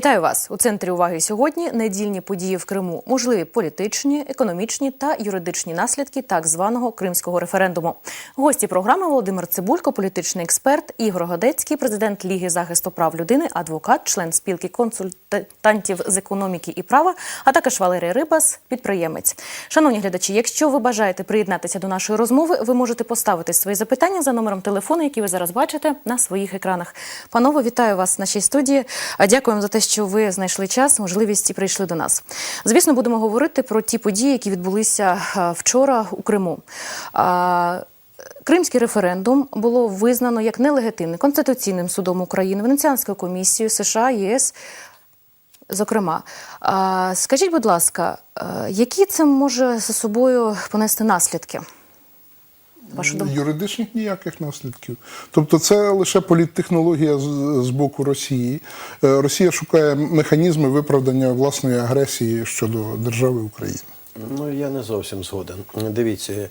Вітаю вас у центрі уваги сьогодні. Недільні події в Криму, можливі політичні, економічні та юридичні наслідки так званого кримського референдуму. Гості програми Володимир Цибулько, політичний експерт, Ігор Годецький, президент Ліги захисту прав людини, адвокат, член спілки консультантів з економіки і права, а також Валерій Рибас, підприємець. Шановні глядачі, якщо ви бажаєте приєднатися до нашої розмови, ви можете поставити свої запитання за номером телефону, який ви зараз бачите на своїх екранах. Панове, вітаю вас в нашій студії. Дякуємо за те, що ви знайшли час, можливість і прийшли до нас. Звісно, будемо говорити про ті події, які відбулися е, вчора у Криму. Кримський референдум було визнано як нелегітимний Конституційним судом України, Венеціанською комісією США, ЄС. Зокрема, скажіть, будь ласка, е, які це може за собою понести наслідки? Вашу думку? Юридичних ніяких наслідків. Тобто це лише політтехнологія з, з боку Росії. Е, Росія шукає механізми виправдання власної агресії щодо держави України. Ну, я не зовсім згоден. Дивіться,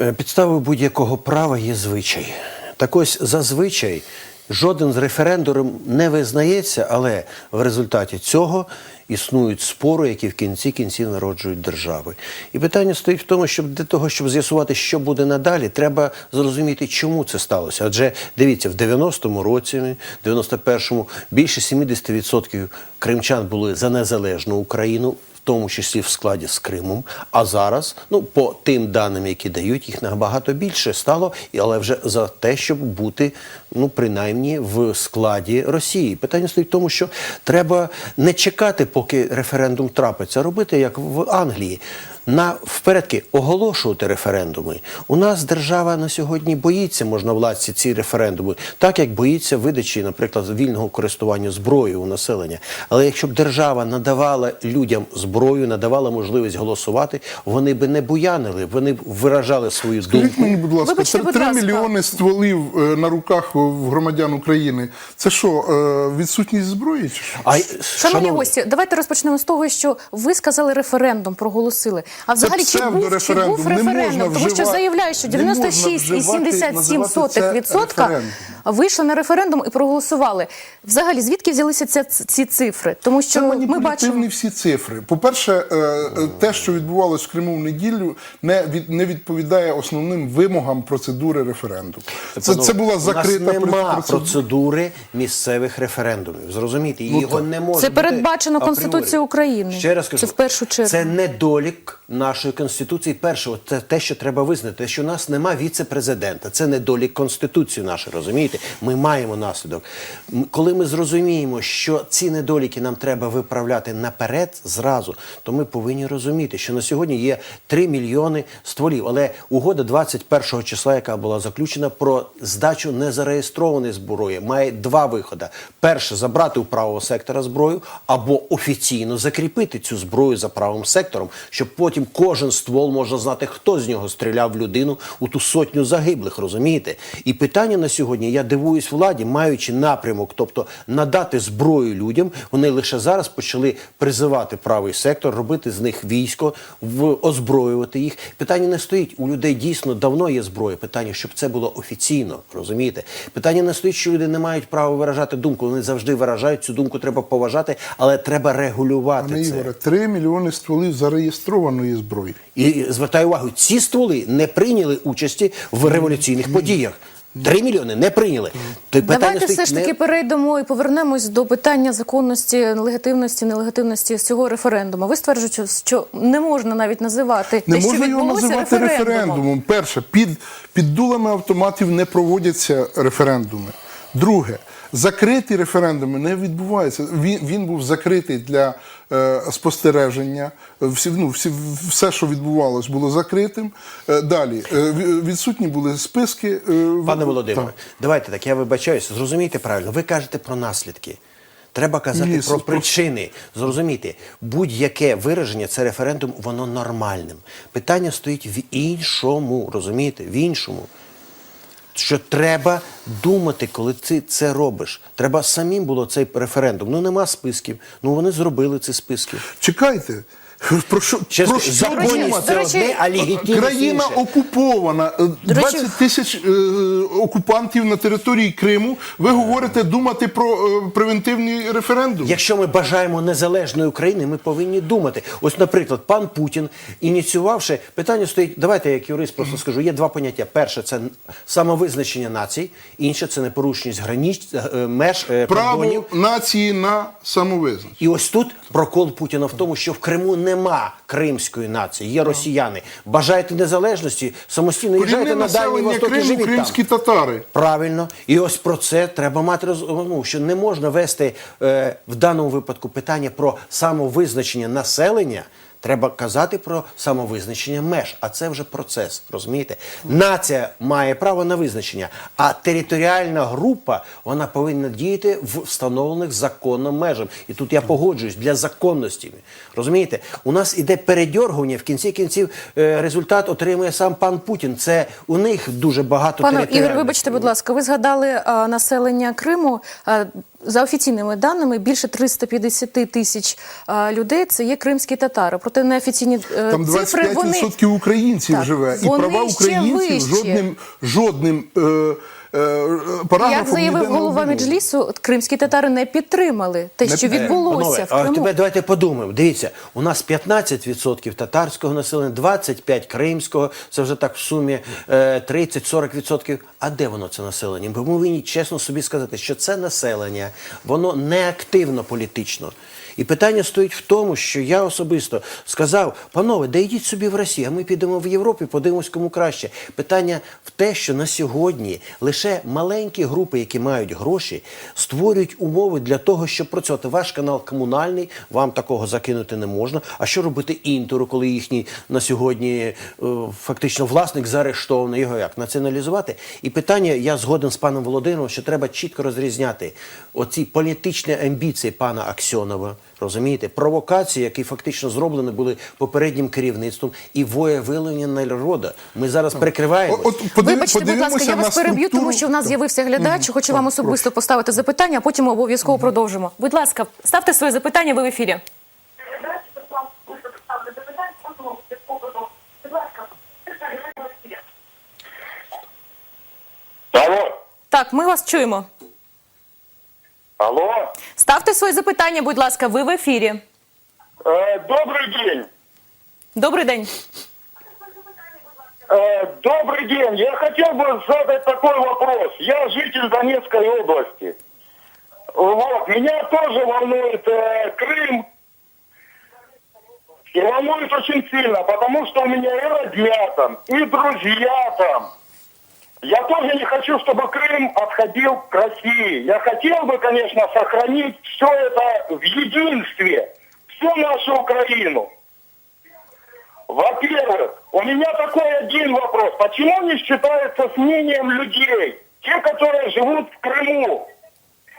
е, підставою будь-якого права є звичай. Так ось зазвичай жоден з референдумів не визнається, але в результаті цього існують спори, які в кінці кінців народжують держави. І питання стоїть в тому, щоб для того, щоб з'ясувати, що буде надалі, треба зрозуміти, чому це сталося. Адже дивіться, в 90-му році, 91-му, більше 70% кримчан були за незалежну Україну тому числі в складі з Кримом. А зараз, ну по тим даним, які дають, їх набагато більше стало, але вже за те, щоб бути ну принаймні в складі Росії. Питання стоїть в тому, що треба не чекати, поки референдум трапиться, робити як в Англії. На впередки оголошувати референдуми. У нас держава на сьогодні боїться можновладці ці референдуми, так як боїться видачі, наприклад, вільного користування зброєю у населення. Але якщо б держава надавала людям зброю, надавала можливість голосувати, вони би не буянили, вони б виражали свою Скажіть думку. мені, будь ласка, Вибачте, це будь 3 ласка. мільйони стволів е, на руках в громадян України. Це що, е, відсутність зброї? Чи що? А Шановні шановні, гості, давайте розпочнемо з того, що ви сказали референдум, проголосили. А взагалі чи був, чи псевдореферендум. був референдум? Тому що заявляю, заявляють, що не можна 96,77% називати це відсотка референдум. Вийшли на референдум і проголосували. Взагалі, звідки взялися ця- ці цифри? Тому що Це ми бачимо. всі цифри. По-перше, е, е, те, що відбувалося в Криму в неділю, не від не відповідає основним вимогам процедури референдуму. Це, це була закрита у нас нема процедура. процедури місцевих референдумів. Зрозумієте, і його не може Це бути передбачено. Конституцією України. Ще раз кажу, Чи в першу чергу? це недолік нашої конституції. Першого це те, що треба визнати, що у нас нема віце-президента. Це недолік конституції нашої. Розумієте? Ми маємо наслідок. Коли ми зрозуміємо, що ці недоліки нам треба виправляти наперед зразу, то ми повинні розуміти, що на сьогодні є 3 мільйони стволів. Але угода 21 числа, яка була заключена про здачу незареєстрованої зброї, має два виходи: перше забрати у правого сектора зброю, або офіційно закріпити цю зброю за правим сектором, щоб потім кожен ствол можна знати, хто з нього стріляв в людину у ту сотню загиблих. Розумієте? І питання на сьогодні я дивуюсь владі, маючи напрямок, тобто надати зброю людям, вони лише зараз почали призивати правий сектор, робити з них військо, озброювати їх. Питання не стоїть. У людей дійсно давно є зброя. Питання, щоб це було офіційно, розумієте? Питання не стоїть, що люди не мають права виражати думку. Вони завжди виражають цю думку. Треба поважати, але треба регулювати Пане це. Ігоре, 3 мільйони стволів зареєстрованої зброї. І звертаю увагу, ці стволи не прийняли участі в революційних подіях. Три мільйони не прийняли. То питання Давайте стоїть все ж таки не- перейдемо і повернемось до питання законності, легітимності, нелегітимності цього референдуму. Ви стверджуєте, що не можна навіть називати Не те, що його називати референдумом. референдумом. Перше, під, під дулами автоматів не проводяться референдуми. Друге, закриті референдуми не відбуваються. Він, він був закритий для е, спостереження. Всі, ну, всі, все, що відбувалось, було закритим. Е, далі е, відсутні були списки. е, Пане Володимире, Так. давайте так, я вибачаюсь, зрозумійте правильно. Ви кажете про наслідки. Треба казати Ні, про це причини. Зрозумійте, будь-яке вираження, це референдум, воно нормальним. Питання стоїть в іншому, розумієте? В іншому. Що треба думати, коли ти це робиш. Треба самим було цей референдум. Ну нема списків. Ну вони зробили ці списки. Чекайте. Про що, Чесно, про що це одне, а легітимність Країна інше. окупована, е, 20 тисяч е, окупантів на території Криму. Ви говорите думати про е, превентивний референдум? Якщо ми бажаємо незалежної України, ми повинні думати. Ось, наприклад, пан Путін, ініціювавши питання, стоїть. Давайте я як юрист просто скажу. Є два поняття: перше це самовизначення націй, інше це непорушність граніч е, меж е, Право кордонів. нації на самовизначення. І ось тут прокол Путіна в тому, що в Криму нема кримської нації, є росіяни. Бажаєте незалежності, самостійно їжджайте на дальній восток і живіть кримські там. татари. Правильно, і ось про це треба мати розуму, що не можна вести е, в даному випадку питання про самовизначення населення. Треба казати про самовизначення меж, а це вже процес. Розумієте? Нація має право на визначення, а територіальна група вона повинна діяти в встановлених законом межах. І тут я погоджуюсь для законності. Розумієте, у нас іде передьоргування. В кінці кінців е, результат отримує сам пан Путін. Це у них дуже багато Пане Ігор, вибачте, будь ласка, ви згадали а, населення Криму. А, за офіційними даними, більше 350 тисяч а, людей це є кримські татари. Проте неофіційні е, Там цифри вони 25% українців Так, живе, і вони права українців жодним жодним е, е, як заявив голова. Меджлісу, кримські татари не підтримали те, Не що підтримали. відбулося Панове, в а Криму. тепер давайте подумаємо. Дивіться, у нас 15% татарського населення, 25% кримського, це вже так в сумі е, 30-40%. А де воно це населення? Ми повинні чесно собі сказати, що це населення, воно не активно політично. І питання стоїть в тому, що я особисто сказав, панове, да йдіть собі в Росію, а ми підемо в Європу, подивимось, кому краще. Питання в те, що на сьогодні лише маленькі групи, які мають гроші, створюють умови для того, щоб працювати. Ваш канал комунальний, вам такого закинути не можна. А що робити інтеру, коли їхній на сьогодні е, фактично власник заарештований? Його як націоналізувати? І питання, я згоден з паном Володимиром, що треба чітко розрізняти оці політичні амбіції пана Аксьонова. Розумієте, провокації, які фактично зроблені були попереднім керівництвом, і воєвиявлення народу. Ми зараз прикриваємо. Вибачте, будь ласка, я вас переб'ю, тому що в нас з'явився глядач. Хочу вам особисто поставити запитання, а потім обов'язково продовжимо. Будь ласка, ставте своє запитання, ви в ефірі. Так, ми вас чуємо. алло, Ставте своє запитання, будь ласка, ви в ефірі. Э, добрый день. Добрий день. Э, добрый день. Я хотел бы задать такой вопрос. Я житель Донецкой области. Вот, меня тоже волнует э, Крым. И волнует очень сильно, потому что у меня и родня там, и друзья там. Я тоже не хочу, чтобы Крым отходил к России. Я хотел бы, конечно, сохранить все это в единстве, всю нашу Украину. Во-первых, у меня такой один вопрос. Почему не считается с мнением людей, те, которые живут в Крыму?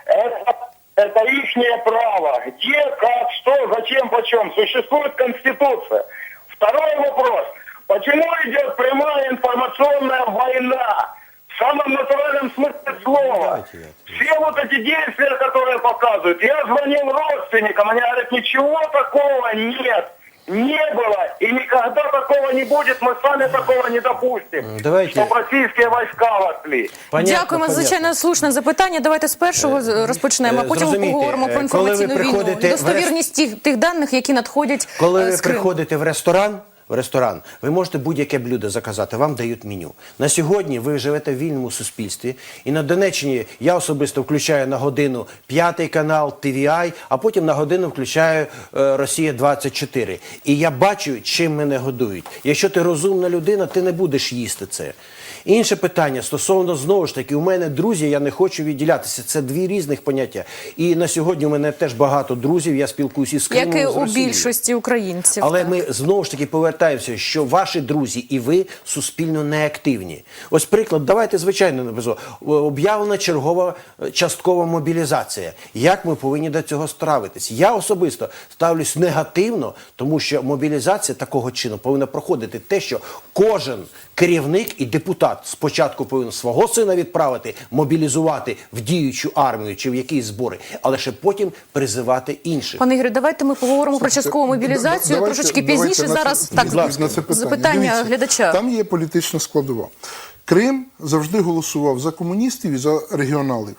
Это, это их право. Где, как, что, зачем, почем. Существует Конституция. Второй вопрос. Почему идет прямая информационная война? В самом натуральном смысле слова. Давайте я отвечу. Все вот эти действия, которые показывают. Я звонил родственникам, они говорят, ничего такого нет. Не было и никогда такого не будет, мы сами такого не допустим, Давайте. чтобы российские войска вошли. Понятно, Дякуємо за понятно. звичайно слушне запитання. Давайте з першого з- розпочнемо, а е, потім зрозумійте, поговоримо е, про коли ви інформаційну війну. приходите в Достовірність тих, тих даних, які надходять Коли е, ви з Криму. приходите в ресторан, в ресторан, ви можете будь-яке блюдо заказати, вам дають меню. На сьогодні ви живете в вільному суспільстві, і на Донеччині я особисто включаю на годину п'ятий канал, TVI, а потім на годину включаю е, Росія 24. І я бачу, чим мене годують. Якщо ти розумна людина, ти не будеш їсти це. Інше питання стосовно знову ж таки, у мене друзі, я не хочу відділятися. Це дві різних поняття. І на сьогодні у мене теж багато друзів. Я спілкуюся з Кримом. Як і з у більшості українців. Але так. ми знову ж таки повертаємося повертаємося, що ваші друзі і ви суспільно неактивні. Ось приклад, давайте звичайно напису. Об'явлена чергова е, часткова мобілізація. Як ми повинні до цього ставитись? Я особисто ставлюсь негативно, тому що мобілізація такого чину повинна проходити те, що кожен керівник і депутат спочатку повинен свого сина відправити, мобілізувати в діючу армію чи в якісь збори, але ще потім призивати інших. Пане Ігорю, давайте ми поговоримо про часткову мобілізацію Давайте- трошечки давайте пізніше. на це- Зараз будь так на це питання. запитання Дивіться, глядача. Там є політична складова. Крим завжди голосував за комуністів і за регіоналів.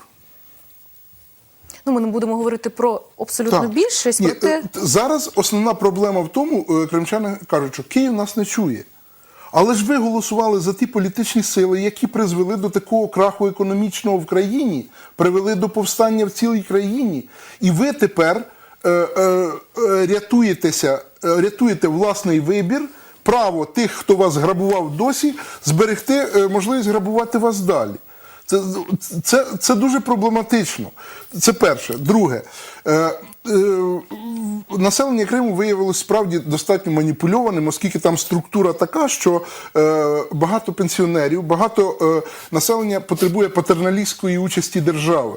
Ну, ми не будемо говорити про абсолютно Так. більшість, проте е, зараз основна проблема в тому, е, кримчани кажуть, що Київ нас не чує. Але ж ви голосували за ті політичні сили, які призвели до такого краху економічного в країні, привели до повстання в цілій країні. І ви тепер е, е, е, рятуєтеся, е, рятуєте власний вибір, право тих, хто вас грабував досі, зберегти е, можливість грабувати вас далі. Це, це, це дуже проблематично. Це перше. Друге, населення Криму виявилось справді достатньо маніпульованим, оскільки там структура така, що е, багато пенсіонерів, багато е, населення потребує патерналістської участі держави.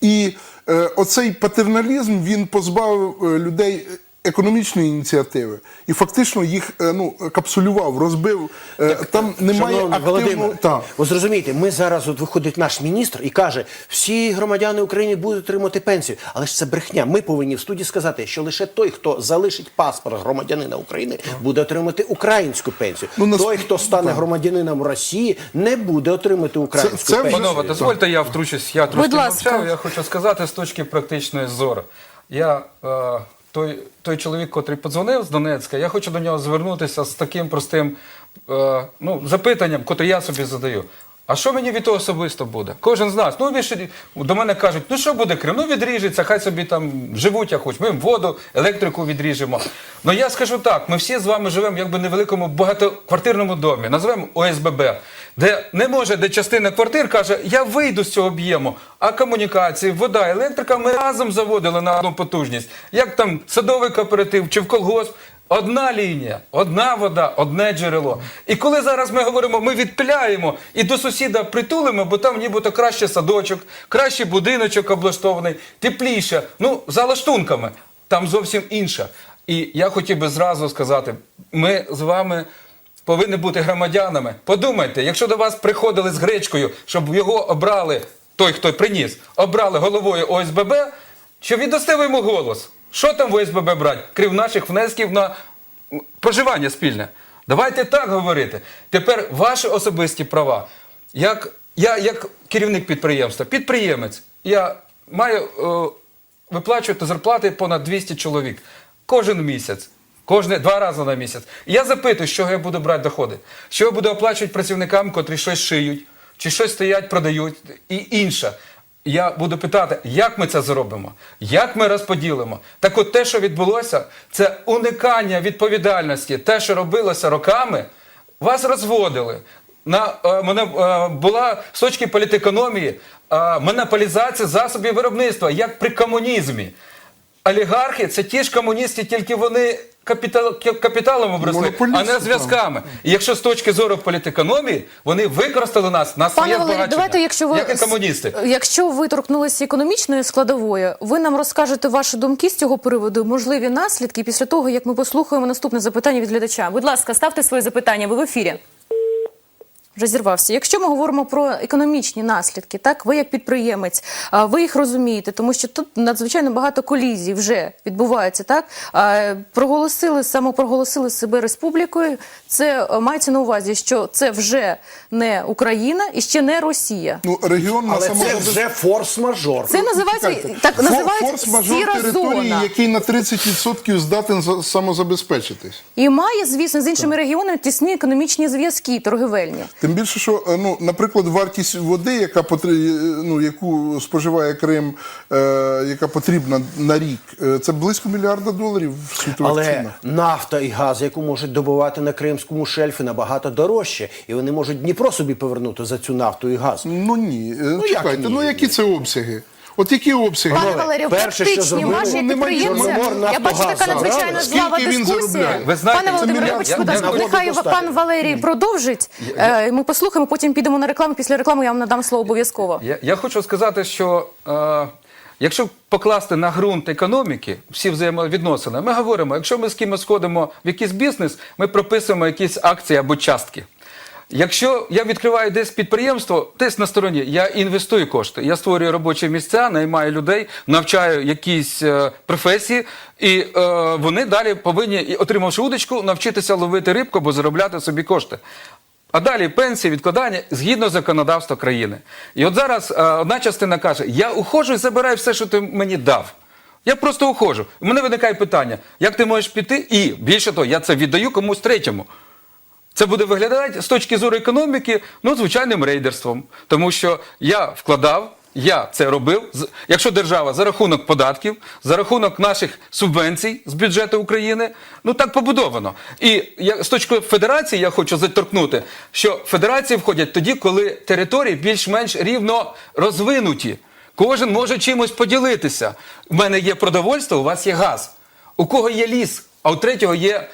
І е, оцей патерналізм він позбавив е, людей економічної ініціативи і фактично їх е, ну, капсулював, розбив. Е, там немає активного... Володимир, Так. ви зрозумієте, ми зараз от виходить наш міністр і каже, всі громадяни України будуть отримати пенсію. Але ж це брехня. Ми повинні в студії сказати, що лише той, хто залишить паспорт громадянина України, буде отримати українську пенсію. Ну, нас- Той, хто стане так. громадянином Росії, не буде отримати українську це вже- пенсію. Панове, дозвольте, я втручусь. Я трошки мовчав. Я хочу сказати з точки практичної зору. Я е, той, той чоловік, котрий подзвонив з Донецька, я хочу до нього звернутися з таким простим е, ну, запитанням, котре я собі задаю. А що мені від того особисто буде? Кожен з нас. Ну, ви ж до мене кажуть, ну що буде Крим? Ну відріжеться, хай собі там живуть, як хоч. Ми їм воду, електрику відріжемо. Ну я скажу так: ми всі з вами живемо якби невеликому багатоквартирному домі, називаємо ОСББ, де не може, де частина квартир каже, я вийду з цього об'єму, а комунікації, вода, електрика ми разом заводили на одну потужність. Як там садовий кооператив чи в колгосп. Одна лінія, одна вода, одне джерело. І коли зараз ми говоримо, ми відпиляємо і до сусіда притулимо, бо там нібито краще садочок, кращий будиночок облаштований, тепліше, ну, за лаштунками. Там зовсім інша. І я хотів би зразу сказати: ми з вами повинні бути громадянами. Подумайте, якщо до вас приходили з гречкою, щоб його обрали, той, хто приніс, обрали головою ОСББ, чи віддасте ви йому голос? Що там в ОСББ брати, крім наших внесків на проживання спільне? Давайте так говорити. Тепер ваші особисті права. Як, я, як керівник підприємства, підприємець, я маю е, виплачувати зарплати понад 200 чоловік кожен місяць. Кожне два рази на місяць. Я запитую, з чого я буду брати доходи. Що я буду оплачувати працівникам, котрі щось шиють, чи щось стоять, продають, і інше. Я буду питати, як ми це зробимо, як ми розподілимо. Так от те, що відбулося, це уникання відповідальності. Те, що робилося роками, вас розводили. На е, мене е, була з точки політекономії е, монополізація засобів виробництва, як при комунізмі. Олігархи це ті ж комуністи, тільки вони капітал, капіталом обросли, а не зв'язками. І якщо з точки зору політекономії, вони використали нас на своє Пане Валерій, давайте, якщо ви як і комуністи. якщо ви торкнулися економічної складової, ви нам розкажете ваші думки з цього приводу, можливі наслідки після того, як ми послухаємо наступне запитання від глядача. Будь ласка, ставте своє запитання. Ви в ефірі. Вже зірвався. Якщо ми говоримо про економічні наслідки, так ви як підприємець, а, ви їх розумієте, тому що тут надзвичайно багато колізій вже відбувається. Так проголосили самопроголосили себе республікою. Це мається на увазі, що це вже не Україна і ще не Росія. Ну, регіон на Але це вже форс-мажор. Це називається так, Фор- називається форс-мажор території, зона. який на 30% здатен за- самозабезпечитись. І має, звісно, з іншими регіонами тісні економічні зв'язки торгівельні. Тим більше, що е, ну, наприклад, вартість води, яка е, ну, яку споживає Крим, е, яка потрібна на рік, е, це близько мільярда доларів в світових Але цінах. нафта і газ, яку можуть добувати на кримському шельфі, набагато дорожче, і вони можуть Дніпро собі повернути за цю нафту і газ. Ну ні, ну, як ні? ну які це обсяги? От які обсяги? Пане Валерію, перше, що практичні зробили, ваші немає підприємці. Я бачу, така Нафтогаз, надзвичайно Скільки він дискусія. заробляє? Ви знаєте, Пане це Володимире, мільярд. вибачте, будь Я- ласка, нехай пан. Валерій продовжить. Е, Ми послухаємо, потім підемо на рекламу. Після реклами я вам надам слово обов'язково. Я, я хочу сказати, що е, якщо покласти на ґрунт економіки всі взаємовідносини, ми говоримо, якщо ми з кимось сходимо в якийсь бізнес, ми прописуємо якісь акції або частки. Якщо я відкриваю десь підприємство, десь на стороні, я інвестую кошти, я створюю робочі місця, наймаю людей, навчаю якісь е, професії, і е, вони далі повинні, отримавши удочку, навчитися ловити рибку або заробляти собі кошти. А далі пенсії, відкладання згідно законодавства країни. І от зараз е, одна частина каже: я уходжу і забираю все, що ти мені дав. Я просто уходжу. У мене виникає питання: як ти можеш піти? І більше того, я це віддаю комусь третьому. Це буде виглядати з точки зору економіки, ну, звичайним рейдерством. Тому що я вкладав, я це робив. Якщо держава за рахунок податків, за рахунок наших субвенцій з бюджету України, ну так побудовано. І я, з точки федерації я хочу заторкнути, що федерації входять тоді, коли території більш-менш рівно розвинуті. Кожен може чимось поділитися. У мене є продовольство, у вас є газ. У кого є ліс, а у третього є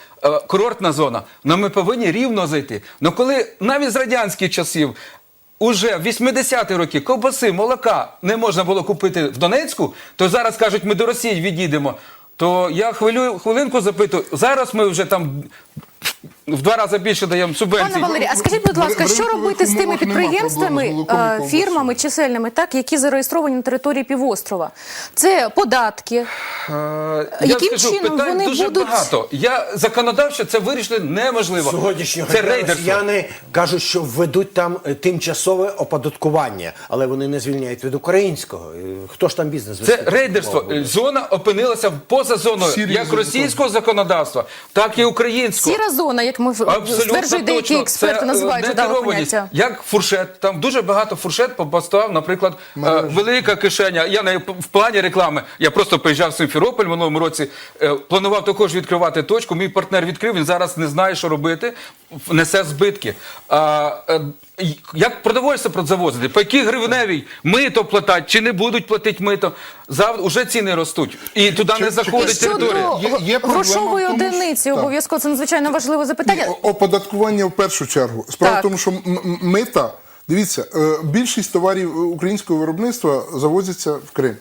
курортна зона. Но ми повинні рівно зайти. Ну коли навіть з радянських часів. Уже в 80-ті роки ковбаси, молока не можна було купити в Донецьку, то зараз кажуть, ми до Росії відійдемо. То я хвилю, хвилинку запитую, зараз ми вже там в два рази більше даємо субвенцій. Пане Валерій, а скажіть, будь ласка, що робити з тими підприємствами, е, фірмами чисельними, так, які зареєстровані на території півострова? Це податки. Е, Яким скажу, чином питань вони дуже будуть- багато. Я законодавчо це вирішити неможливо. Сьогоднішнього це дня рейдерство. росіяни кажуть, що введуть там е, тимчасове оподаткування, але вони не звільняють від українського. Хто ж там бізнес Це рейдерство. Зона опинилася поза зоною Сірі як російського законодавства, так і українського. Сіра зона, як ми стверджують деякі експерти, Це, е, називають дане поняття. Як фуршет, там дуже багато фуршет побастував, наприклад, е, велика кишеня. Я не в плані реклами. Я просто приїжджав в Симферополь минулому році. е, Планував також відкривати точку. Мій партнер відкрив. Він зараз не знає, що робити. Несе збитки. А, е, як продовольство завозити? По якій гривневій мито платять, чи не будуть платити мито? Завтра уже ціни ростуть. І туди не Чи- заходить територія. щодо Є- є грошової тому, одиниці, обов'язково це надзвичайно важливе запитання. Оподаткування в першу чергу. Справа Так. в тому, що мита, дивіться, е, більшість товарів українського виробництва завозяться в Крим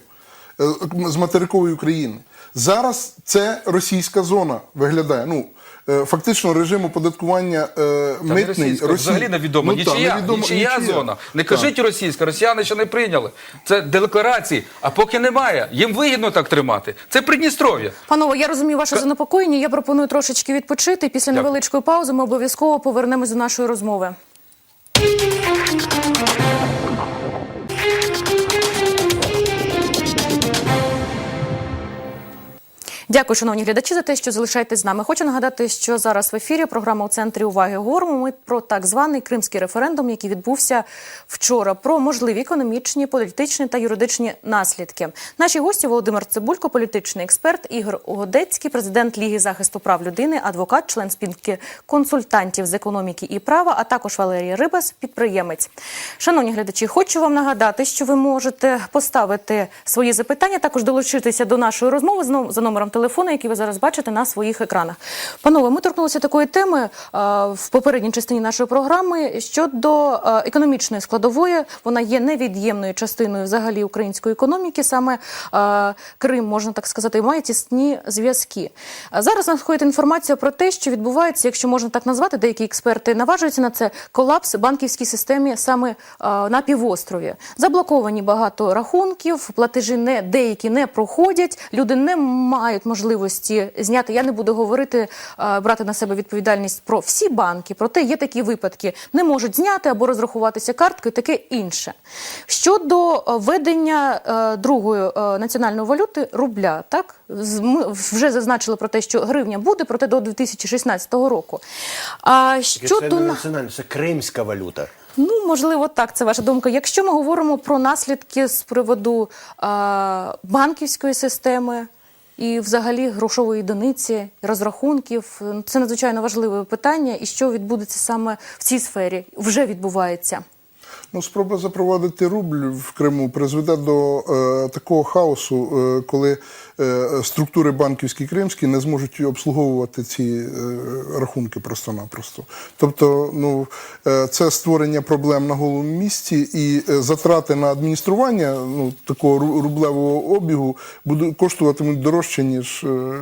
е, з материкової України. Зараз це російська зона виглядає. Ну, фактично режим оподаткування е, митний російська, Росії- взагалі невідомо. Ну, нічия, невідомо- нічия, нічия. зона. Не Так. кажіть російська, росіяни ще не прийняли. Це декларації. А поки немає, їм вигідно так тримати. Це Придністров'я. Панове, я розумію ваше занепокоєння. Я пропоную трошечки відпочити. Після невеличкої паузи ми обов'язково повернемось до нашої розмови. Дякую, шановні глядачі, за те, що залишаєтесь з нами. Хочу нагадати, що зараз в ефірі програма у центрі уваги говоримо. Ми про так званий кримський референдум, який відбувся вчора, про можливі економічні, політичні та юридичні наслідки. Наші гості Володимир Цибулько, політичний експерт, Ігор Угодецький, президент Ліги захисту прав людини, адвокат, член спілки консультантів з економіки і права, а також Валерій Рибас, підприємець. Шановні глядачі, хочу вам нагадати, що ви можете поставити свої запитання, також долучитися до нашої розмови за номером телефону, який ви зараз бачите на своїх екранах. Панове, ми торкнулися такої теми в попередній частині нашої програми щодо економічної складової. Вона є невід'ємною частиною взагалі української економіки. Саме Крим, можна так сказати, має тісні зв'язки. Зараз надходить інформація про те, що відбувається, якщо можна так назвати, деякі експерти наважуються на це колапс банківській системі саме на півострові. Заблоковані багато рахунків, платежі не деякі не проходять. Люди не мають можливості зняти. Я не буду говорити, брати на себе відповідальність про всі банки. Проте є такі випадки, не можуть зняти або розрахуватися карткою, таке інше. Щодо е, введення е, другої е, національної валюти рубля, так ми вже зазначили про те, що гривня буде, проте до 2016 року. А Це щодо не національна, це кримська валюта. Ну, можливо, так, це ваша думка. Якщо ми говоримо про наслідки з приводу а, банківської системи і взагалі грошової одиниці, розрахунків, це надзвичайно важливе питання. І що відбудеться саме в цій сфері, вже відбувається. Ну, спроба запровадити рубль в Криму призведе до е, такого хаосу, е, коли е, структури банківські кримські не зможуть обслуговувати ці е, рахунки просто-напросто. Тобто, ну, е, це створення проблем на голому місці і е, затрати на адміністрування ну, такого рублевого обігу будуть коштуватимуть дорожче, ніж е,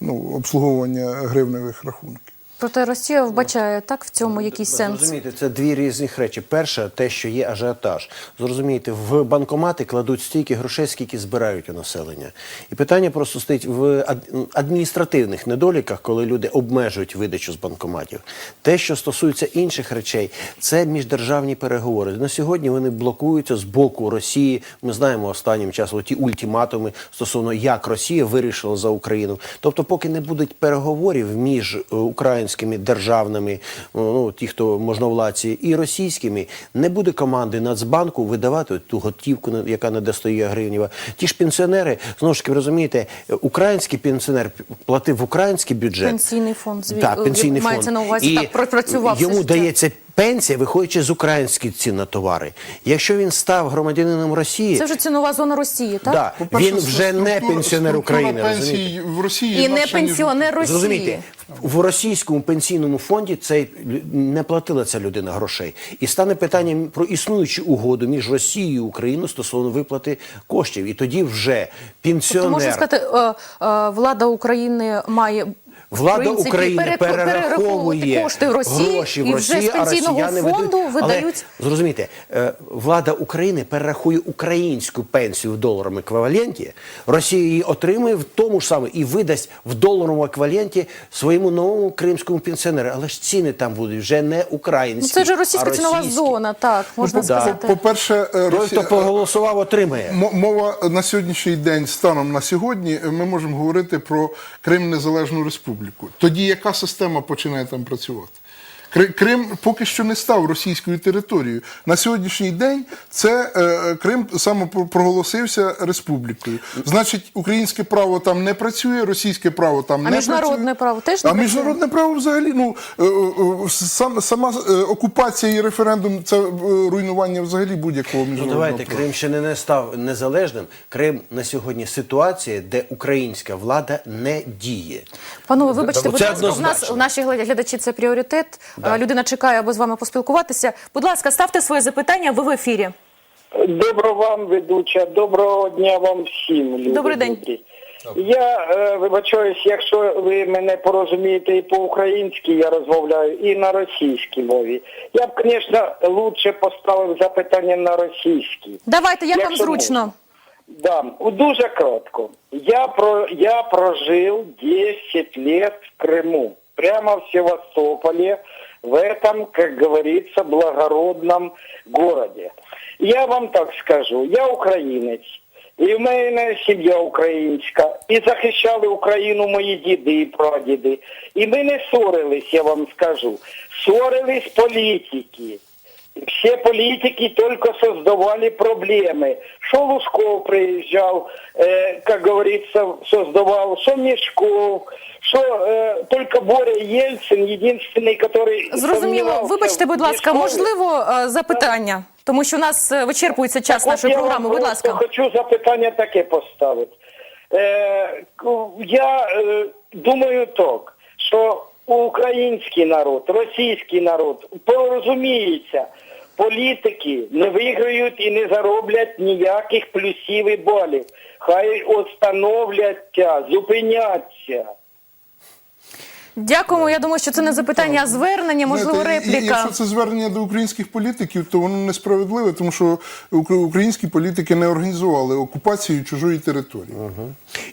ну, обслуговування гривневих рахунків. Проте Росія вбачає так в цьому якийсь сенс. Зрозумійте, це дві різних речі. Перше, те, що є ажіотаж. Зрозумійте, в банкомати кладуть стільки грошей, скільки збирають у населення. І питання просто стоїть в ад- адміністративних недоліках, коли люди обмежують видачу з банкоматів. Те, що стосується інших речей, це міждержавні переговори. На сьогодні вони блокуються з боку Росії. Ми знаємо останнім часом ті ультиматуми стосовно як Росія вирішила за Україну. Тобто, поки не будуть переговорів між е, українськими державними, ну ті, хто можновладці, і російськими, не буде команди Нацбанку видавати ту готівку, яка не достає гривнєва. Ті ж пенсіонери, знову ж таки, розумієте, український пенсіонер платив в український бюджет. Пенсійний фонд, зві- Так, пенсійний мається на увазі, І так, пропрацював Йому дається пенсія, виходячи з українських цін на товари. Якщо він став громадянином Росії, Це вже цінова зона Росії, так? да, він вже не пенсіонер України. розумієте? в Росії І не пенсіонер Росії. Зрозумійте, в російському пенсійному фонді цей не платила ця людина грошей. І стане питанням про існуючу угоду між Росією і Україною стосовно виплати коштів. І тоді вже Тобто, пенсіонер. можна сказати, е, е, влада України має Влада принципі, України перераховує кошти в Росії гроші в і вже Росії, з пенсійного а росіяни фонду видають. видають. Але, зрозумійте, е, влада України перерахує українську пенсію в доларовому еквіваленті, Росія її отримує в тому ж саме і видасть в доларовому еквіваленті своєму новому кримському пенсіонеру. Але ж ціни там будуть вже не Ну, українські. це ж російська цінова зона, так можна Ну, сказати. По-перше, е, Той, хто проголосував, отримає. М- Мова на сьогоднішній день, станом на сьогодні, ми можемо говорити про Крим Незалежну Республіку. Тоді яка система починає там працювати? Крим поки що не став російською територією. На сьогоднішній день це е, Крим саме про- проголосився республікою. Значить, українське право там не працює, російське право там А не міжнародне право теж не а працює? міжнародне право взагалі ну е, е, сам, сама е, окупація і референдум це е, руйнування взагалі будь-якого Ну міжнародного давайте права. Крим ще не не став незалежним. Крим на сьогодні ситуація, де українська влада не діє. Панове, вибачте, будь ласка, у нас наші глядачі це пріоритет. Е, Людина чекає, аби з вами поспілкуватися. Будь ласка, ставте своє запитання. Ви в ефірі. Доброго вам, ведуча, доброго дня вам всім. Люди Добрий день. добрі. Я е, вибачаюсь, якщо ви мене порозумієте і по-українськи, я розмовляю, і на російській мові. Я б, звісно, лучше поставив запитання на російській. Давайте, як вам Якщо зручно. Да, дуже коротко. Я про я прожил 10 лет в Крыму, прямо в Севастополе, в этом, как говорится, благородном городе. Я вам так скажу, я українець, і в мене сім'я українська, і захищали Україну мої діди і прадіди. І ми не ссорились, я вам скажу. Ссорились політики Все политики только создавали проблемы. Что Лужков приезжал, э, как говорится, создавал, что Мешков, что э, только Боря Ельцин, единственный, который Зрозуміло. сомневался Вибачте, в будь ласка, Мешкове. можливо, е, запитання, тому що у нас е, вичерпується час Так от нашої я вам програми. Будь просто ласка. Хочу запитання таке поставити. Е, к- я е, думаю так, що український народ, російський народ порозуміється, політики не виграють і не зароблять ніяких плюсів і балів. Хай остановляться, зупиняться. Дякуємо. Я думаю, що це не запитання, а звернення, можливо, Знаєте, і- і репліка. Якщо це звернення до українських політиків, то воно несправедливе, тому що українські політики не організували окупацію чужої території.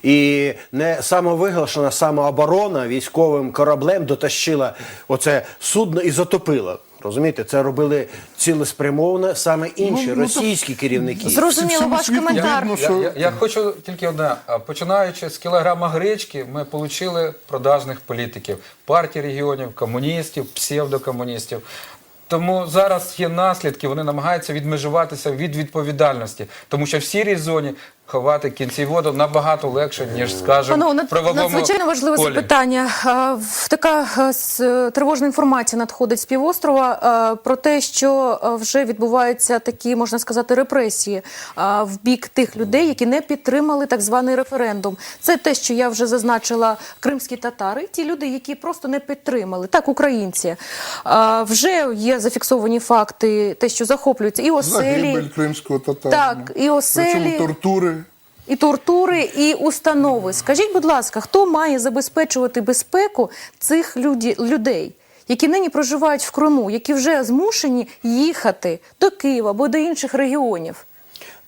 І не самовиголошена самооборона військовим кораблем дотащила оце судно і затопила. Розумієте, це робили цілеспрямовано саме інші Ну, ну, російські керівники. Зрозуміло ваш коментар. Я, я, я хочу тільки одне. Починаючи з кілограма гречки, ми отримали продажних політиків, партій регіонів, комуністів, псевдокомуністів. Тому зараз є наслідки, вони намагаються відмежуватися від відповідальності, тому що в сірій зоні ховати кінці воду набагато легше, ніж, над- правовому надзвичайно важливе полі. запитання. Така е, тривожна інформація надходить з півострова про те, що вже відбуваються такі, можна сказати, репресії в бік тих людей, які не підтримали так званий референдум. Це те, що я вже зазначила, кримські татари, ті люди, які просто не підтримали, так, українці. Вже є зафіксовані факти, те, що захоплюються і оселі. Загибель кримського татарина. Так, і оселі. Причому тортури. І тортури, і установи. Скажіть, будь ласка, хто має забезпечувати безпеку цих люді, людей, які нині проживають в Криму, які вже змушені їхати до Києва або до інших регіонів?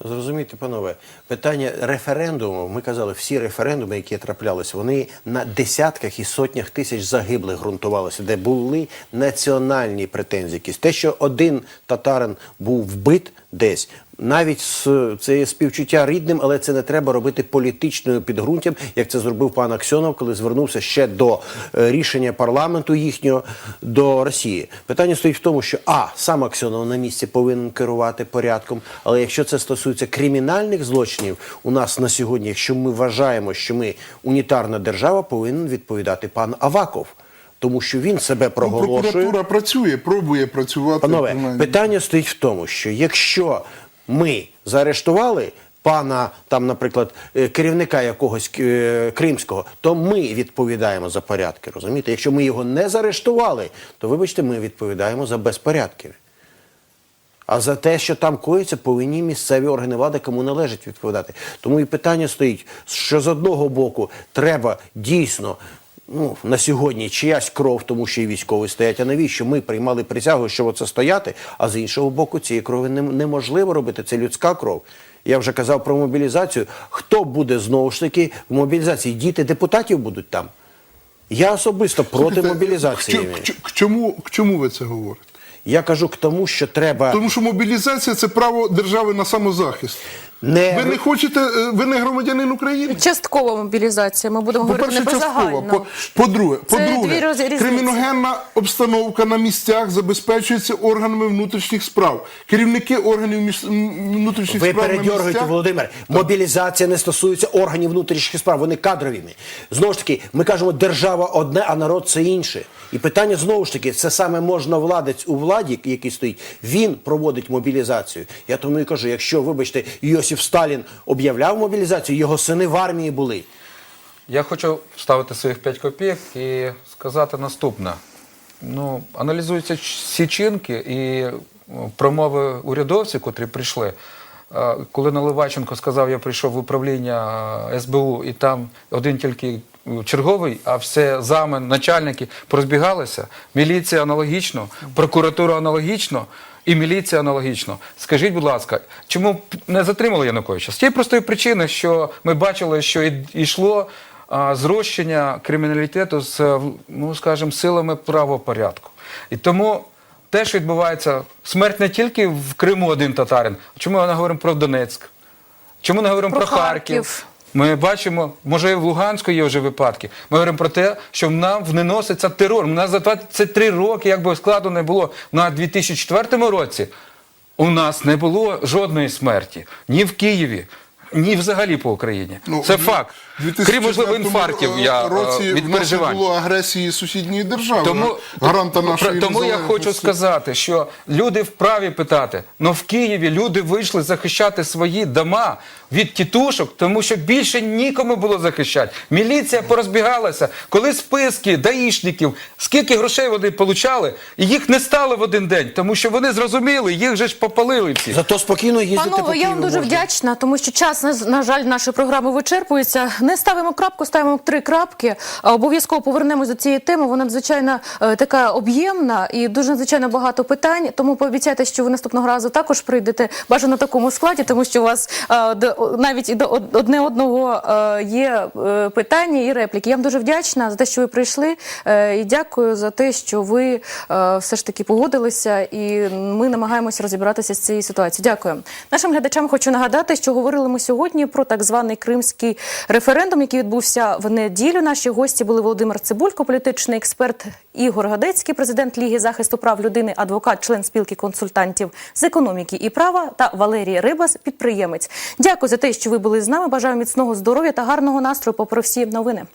Зрозумійте, панове, питання референдуму. Ми казали, всі референдуми, які траплялися, вони на десятках і сотнях тисяч загиблих ґрунтувалися, де були національні претензії. Якісь те, що один татарин був вбит десь. Навіть з- це є співчуття рідним, але це не треба робити політичною підґрунтям, як це зробив пан Аксьонов, коли звернувся ще до е, рішення парламенту їхнього до Росії. Питання стоїть в тому, що а сам Аксьонов на місці повинен керувати порядком. Але якщо це стосується кримінальних злочинів, у нас на сьогодні, якщо ми вважаємо, що ми унітарна держава, повинен відповідати пан Аваков, тому що він себе Ну, проголошує. прокуратура працює, пробує працювати. Панове, питання стоїть в тому, що якщо ми заарештували пана, там, наприклад, е, керівника якогось е, кримського, то ми відповідаємо за порядки. Розумієте? Якщо ми його не заарештували, то вибачте, ми відповідаємо за безпорядки. А за те, що там коїться, повинні місцеві органи влади, кому належить відповідати. Тому і питання стоїть, що з одного боку треба дійсно. Ну, на сьогодні чиясь кров, тому що і військові стоять. А навіщо ми приймали присягу, що оце стояти? А з іншого боку, цієї крові неможливо робити. Це людська кров. Я вже казав про мобілізацію. Хто буде знову ж таки в мобілізації? Діти депутатів будуть там. Я особисто проти мобілізації. к к К чому, к чому ви це говорите? Я кажу к тому, що треба Тому що мобілізація це право держави на самозахист. Не Ви не хочете, е, ви не громадянин України? Часткова мобілізація. Ми будемо говорити По-перше, не про частково. загальну. По- По-друге, по-друге роз- криміногенна обстановка на місцях забезпечується органами внутрішніх справ. Керівники органів між- м, внутрішніх Ви справ на передьоргуєте, місцях. Володимир. Мобілізація не стосується органів внутрішніх справ, вони кадровими. Знову ж таки, ми кажемо, держава одне, а народ це інше. І питання знову ж таки, це саме можна владець у владі, який стоїть, він проводить мобілізацію. Я тому і кажу, якщо, вибачте, Йосиф Сталін об'являв мобілізацію, його сини в армії були. Я хочу вставити своїх 5 копійок і сказати наступне. Ну, аналізуються всі чинки і промови урядовців, котрі прийшли. Е, Коли Наливайченко сказав, я прийшов в управління е, СБУ, і там один тільки е, черговий, а все зами, начальники порозбігалися. Міліція аналогічно, прокуратура аналогічно. І міліція аналогічно. Скажіть, будь ласка, чому не затримали Януковича? З тієї простої причини, що ми бачили, що йшло зрощення криміналітету з, ну скажімо, силами правопорядку. І тому те, що відбувається, смерть не тільки в Криму один татарин. Чому ми не говоримо про Донецьк? Чому не говоримо Про про, Харків? Харків. Ми бачимо, може, і в Луганську є вже випадки. Ми говоримо про те, що нам вноситься терор. У нас за 23 роки, як би складу не було, на 2004 році у нас не було жодної смерті ні в Києві, ні взагалі по Україні. Ну, Це факт. Крім, 2004 можливо, інфарктів я е, році від переживань. було агресії сусідньої держави. Тому, гаранта нашої тому я хочу сказати, що люди вправі питати, але в Києві люди вийшли захищати свої дома від тітушок, тому що більше нікому було захищати. Міліція порозбігалася. Коли списки даїшників, скільки грошей вони получали, і їх не стало в один день, тому що вони зрозуміли, їх же ж попалили всі. Зато спокійно їздити по Панове, я вам дуже можна. вдячна, тому що час на, на жаль нашої програми вичерпується. Не ставимо крапку, ставимо три крапки. Обов'язково повернемось до цієї теми. Вона надзвичайно е, така об'ємна і дуже надзвичайно багато питань. Тому пообіцяйте, що ви наступного разу також прийдете бажано в такому складі, тому що у вас е, до- навіть і до одне одного е, є е, питання і репліки. Я вам дуже вдячна за те, що ви прийшли. е, І дякую за те, що ви все ж таки погодилися, і ми намагаємося розібратися з цією ситуацією. Дякую. Нашим глядачам хочу нагадати, що говорили ми сьогодні про так званий кримський референдум, який відбувся в неділю. Наші гості були Володимир Цибулько, політичний експерт Ігор Гадецький, президент Ліги захисту прав людини, адвокат, член спілки консультантів з економіки і права, та Валерій Рибас, підприємець. Дякую за те, що ви були з нами. Бажаю міцного здоров'я та гарного настрою. Попри всі новини.